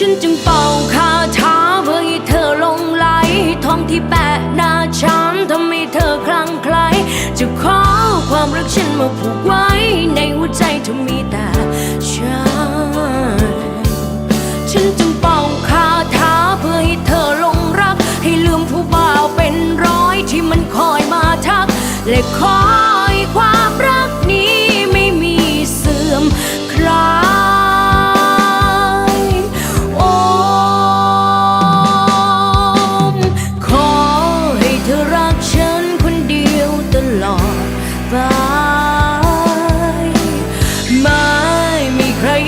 ฉันจึงเป่าคาถาเพื่อให้เธอลงไหลท้องที่แปะหน้าฉันทำให้เธอคลั่งไคล้จะขอความรักฉันมาผูกไว้ ในหัวใจเธอมีแต่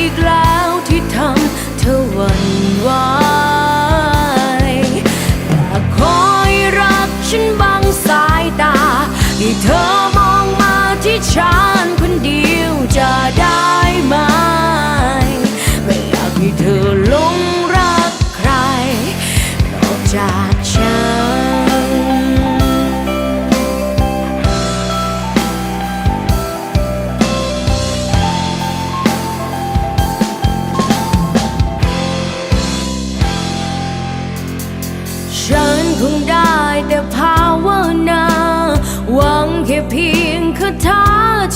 อีกแล้วที่ทำเธอหวั่นไหวอยากคอยรักฉันบางสายตาให้เธอ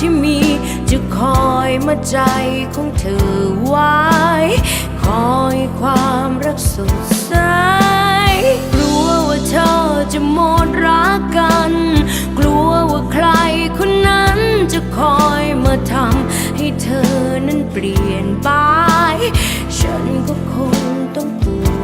ที่มี จะคอยมาใจของเธอไว้ คอยความรักสดใสกลัวว่าเธอจะหมดรักกัน กลัวว่าใครคนนั้นจะคอยมาทำให้เธอนั้นเปลี่ยนไป ฉันก็คงต้องปวด